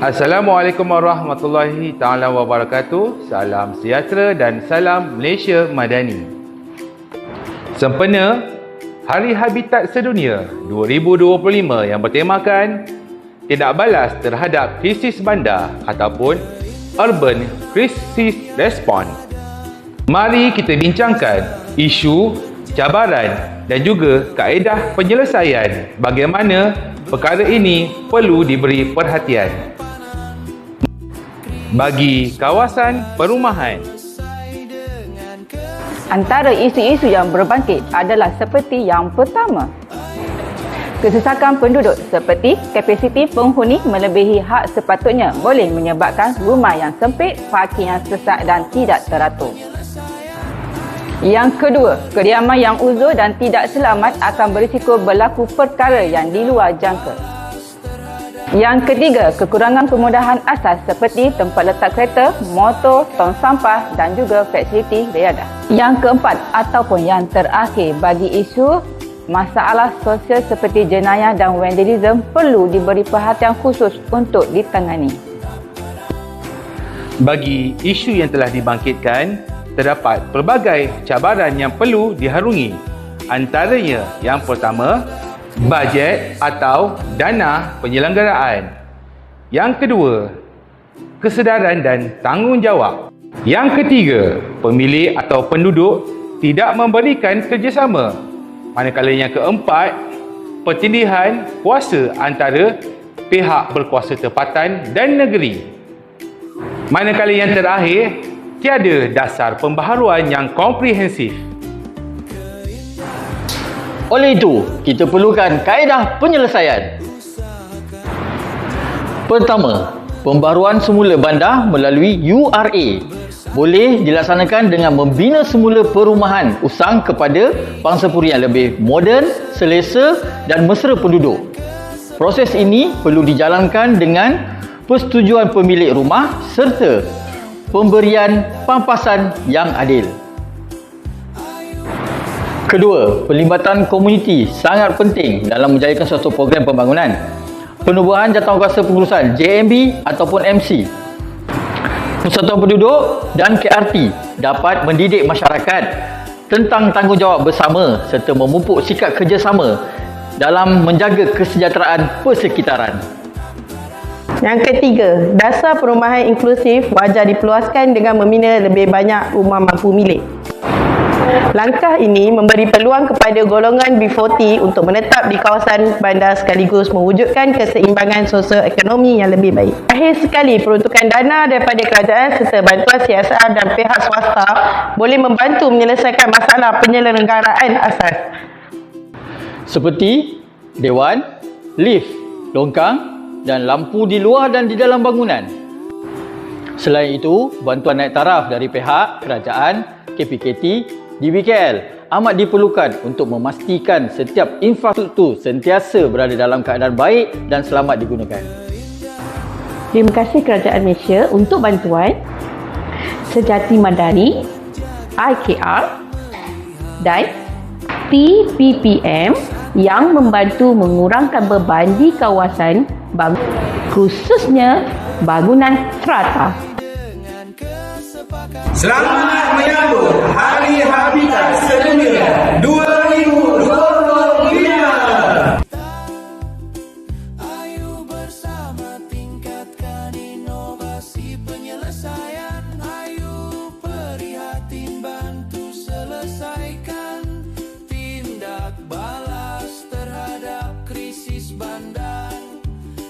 Assalamualaikum warahmatullahi taala wabarakatuh. Salam sejahtera dan salam Malaysia Madani. Sempena Hari Habitat Sedunia 2025 yang bertemakan tindak balas terhadap krisis bandar ataupun Urban Crisis Response. Mari kita bincangkan isu, cabaran dan juga kaedah penyelesaian bagaimana perkara ini perlu diberi perhatian bagi kawasan perumahan. Antara isu-isu yang berbangkit adalah seperti yang pertama. Kesesakan penduduk seperti kapasiti penghuni melebihi hak sepatutnya boleh menyebabkan rumah yang sempit, parking yang sesak dan tidak teratur. Yang kedua, kediaman yang uzur dan tidak selamat akan berisiko berlaku perkara yang di luar jangka. Yang ketiga, kekurangan kemudahan asas seperti tempat letak kereta, motor, tong sampah dan juga fasiliti riadah. Yang keempat ataupun yang terakhir bagi isu masalah sosial seperti jenayah dan vandalism perlu diberi perhatian khusus untuk ditangani. Bagi isu yang telah dibangkitkan, terdapat pelbagai cabaran yang perlu diharungi. Antaranya yang pertama, bajet atau dana penyelenggaraan. Yang kedua, kesedaran dan tanggungjawab. Yang ketiga, pemilik atau penduduk tidak memberikan kerjasama. Manakala yang keempat, pertindihan kuasa antara pihak berkuasa tempatan dan negeri. Manakala yang terakhir, tiada dasar pembaharuan yang komprehensif. Oleh itu, kita perlukan kaedah penyelesaian. Pertama, pembaruan semula bandar melalui URA boleh dilaksanakan dengan membina semula perumahan usang kepada pangsapuri yang lebih moden, selesa dan mesra penduduk. Proses ini perlu dijalankan dengan persetujuan pemilik rumah serta pemberian pampasan yang adil. Kedua, pelibatan komuniti sangat penting dalam menjayakan suatu program pembangunan. Penubuhan Jawatankuasa Pengurusan JMB ataupun MC Persatuan Penduduk dan KRT dapat mendidik masyarakat tentang tanggungjawab bersama serta memupuk sikap kerjasama dalam menjaga kesejahteraan persekitaran. Yang ketiga, dasar perumahan inklusif wajar diperluaskan dengan membina lebih banyak rumah mampu milik. Langkah ini memberi peluang kepada golongan B40 untuk menetap di kawasan bandar sekaligus mewujudkan keseimbangan sosial ekonomi yang lebih baik. Akhir sekali, peruntukan dana daripada kerajaan serta bantuan CSR dan pihak swasta boleh membantu menyelesaikan masalah penyelenggaraan asas. Seperti dewan, lift, longkang dan lampu di luar dan di dalam bangunan. Selain itu, bantuan naik taraf dari pihak kerajaan, KPKT di BKL amat diperlukan untuk memastikan setiap infrastruktur sentiasa berada dalam keadaan baik dan selamat digunakan. Terima kasih Kerajaan Malaysia untuk bantuan Sejati Madani, IKR dan TPPM yang membantu mengurangkan beban di kawasan khususnya bangunan strata. Selamat menyambut Hari Habitat